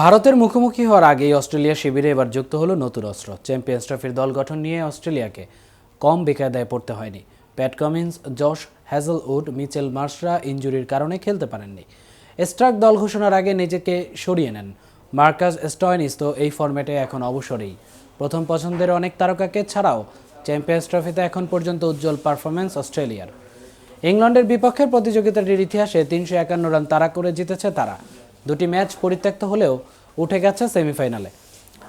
ভারতের মুখোমুখি হওয়ার আগেই অস্ট্রেলিয়া শিবিরে এবার যুক্ত হলো নতুন অস্ত্র। চ্যাম্পিয়ন্স ট্রফির দল গঠন নিয়ে অস্ট্রেলিয়াকে কম বেকায়দায় পড়তে হয়নি। Pat Cummins, Josh Hazlewood, Mitchell মার্শরা ইঞ্জুরির কারণে খেলতে পারেননি। স্ট্রাক দল ঘোষণার আগে নিজেকে সরিয়ে নেন। মার্কাস স্টয়নিস তো এই ফর্ম্যাটে এখন অবসরেই। প্রথম পছন্দের অনেক তারকাকে ছাড়াও চ্যাম্পিয়ন্স ট্রফিতে এখন পর্যন্ত উজ্জ্বল পারফরমেন্স অস্ট্রেলিয়ার। ইংল্যান্ডের বিপক্ষের প্রতিযোগিতাটির ইতিহাসে তিনশো একান্ন রান তারা করে জিতেছে তারা। দুটি ম্যাচ পরিত্যক্ত হলেও উঠে গেছে সেমিফাইনালে।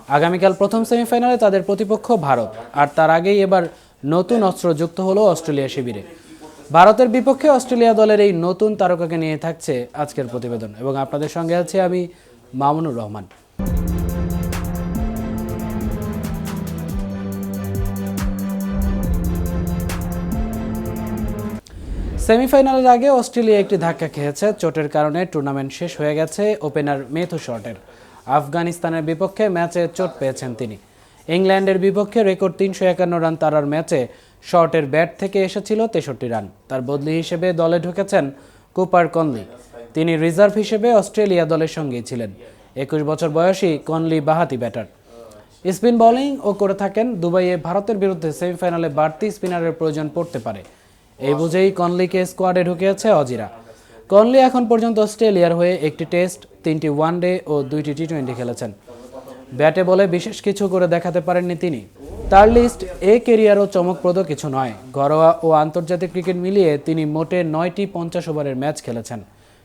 আগামীকাল প্রথম সেমিফাইনালে তাদের প্রতিপক্ষ ভারত, আর তার আগেই এবার নতুন অস্ত্র যুক্ত হলো অস্ট্রেলিয়া শিবিরে। ভারতের বিপক্ষে অস্ট্রেলিয়া দলের এই নতুন তারকাকে নিয়ে থাকছে আজকের প্রতিবেদন। এবং আপনাদের সঙ্গে আছি আমি মামুনুর রহমান। সেমিফাইনালের আগে অস্ট্রেলিয়া একটি ধাক্কা খেয়েছে। চোটের কারণে টুর্নামেন্ট শেষ হয়ে গেছে ওপেনার মেথু শর্টের। আফগানিস্তানের বিপক্ষে ম্যাচে চোট পেয়েছেন তিনি। ইংল্যান্ডের বিপক্ষে রেকর্ড তিনশো একান্ন রান তারার ম্যাচে শর্টের ব্যাট থেকে এসেছিল তেষট্টি রান। তার বদলি হিসেবে দলে ঢুকেছেন কুপার কনলি। তিনি রিজার্ভ হিসেবে অস্ট্রেলিয়া দলের সঙ্গেই ছিলেন। একুশ বছর বয়সী কনলি বাহাতি ব্যাটার। স্পিন বোলিং ও করে থাকেন দুবাইয়ে। ভারতের বিরুদ্ধে সেমিফাইনালে বাড়তি স্পিনারের প্রয়োজন পড়তে পারে। এই বুঝেই কনলিকে স্কোয়াডে ঢুকিয়েছে অজিরা। কনলি এখন পর্যন্ত অস্ট্রেলিয়ার হয়ে একটি টেস্ট তিনটি ওয়ানডে ও দুইটি টি টোয়েন্টি খেলেছেন। ব্যাটে বলে বিশেষ কিছু করে দেখাতে পারেননি তিনি। তার লিস্ট এ কেরিয়ারও চমকপ্রদ কিছু নয়। ঘরোয়া ও আন্তর্জাতিক ক্রিকেট মিলিয়ে তিনি মোটে নয়টি পঞ্চাশ ওভারের ম্যাচ খেলেছেন।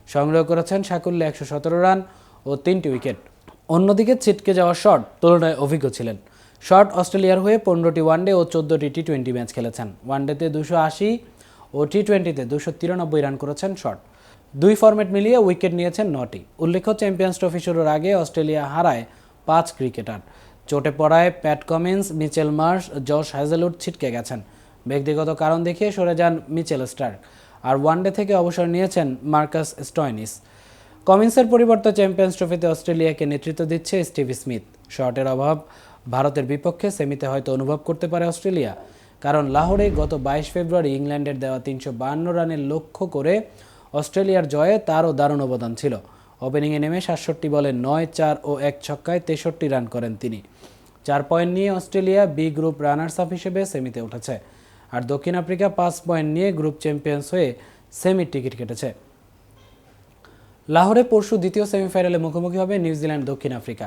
সংগ্রহ করেছেন সাকুল্যে একশো সতেরো রান ও তিনটি উইকেট। অন্যদিকে ছিটকে যাওয়া শট তুলনায় অভিজ্ঞ ছিলেন। শট অস্ট্রেলিয়ার হয়ে পনেরোটি ওয়ানডে ও চোদ্দোটি টি টোয়েন্টি ম্যাচ খেলেছেন। ওয়ানডেতে দুশো আশি ও টি টোয়েন্টিতে দুশো তিরানব্বই রান করেছেন শট দুই ফরম্যাট মিলিয়ে উইকেট নিয়েছেন নটি। উল্লেখ্য, চ্যাম্পিয়ন্স ট্রফি শুরুর আগে অস্ট্রেলিয়া হারায় পাঁচ ক্রিকেটার। চোটে পড়ায় Pat Cummins, Mitchell Marsh, Josh Hazlewood ছিটকে গেছেন। ব্যক্তিগত কারণ দেখিয়ে সরে যান মিচেল স্টার্ক। আর ওয়ানডে থেকে অবসর নিয়েছেন মার্কাস স্টয়নিস। কমিন্সের পরিবর্তে চ্যাম্পিয়ন্স ট্রফিতে অস্ট্রেলিয়াকে নেতৃত্ব দিচ্ছে স্টিভ স্মিথ। শটের অভাব ভারতের বিপক্ষে সেমিতে হয়তো অনুভব করতে পারে অস্ট্রেলিয়া। কারণ লাহোরে গত বাইশ ফেব্রুয়ারি ইংল্যান্ডের দেওয়া তিনশো বাহান্ন রানের লক্ষ্য করে অস্ট্রেলিয়ার জয়ে তারও দারুণ অবদান ছিল। ওপেনিংয়ে নেমে সাতষট্টি বলে নয়, চার ও এক ছক্কায় তেষট্টি রান করেন তিনি। চার পয়েন্ট নিয়ে Australia B group runners up হিসেবে সেমিতে উঠেছে। আর দক্ষিণ আফ্রিকা পাঁচ পয়েন্ট নিয়ে গ্রুপ চ্যাম্পিয়ন্স হয়ে সেমির টিকিট কেটেছে। লাহোরে পরশু দ্বিতীয় সেমিফাইনালে মুখোমুখি হবে নিউজিল্যান্ড দক্ষিণ আফ্রিকা।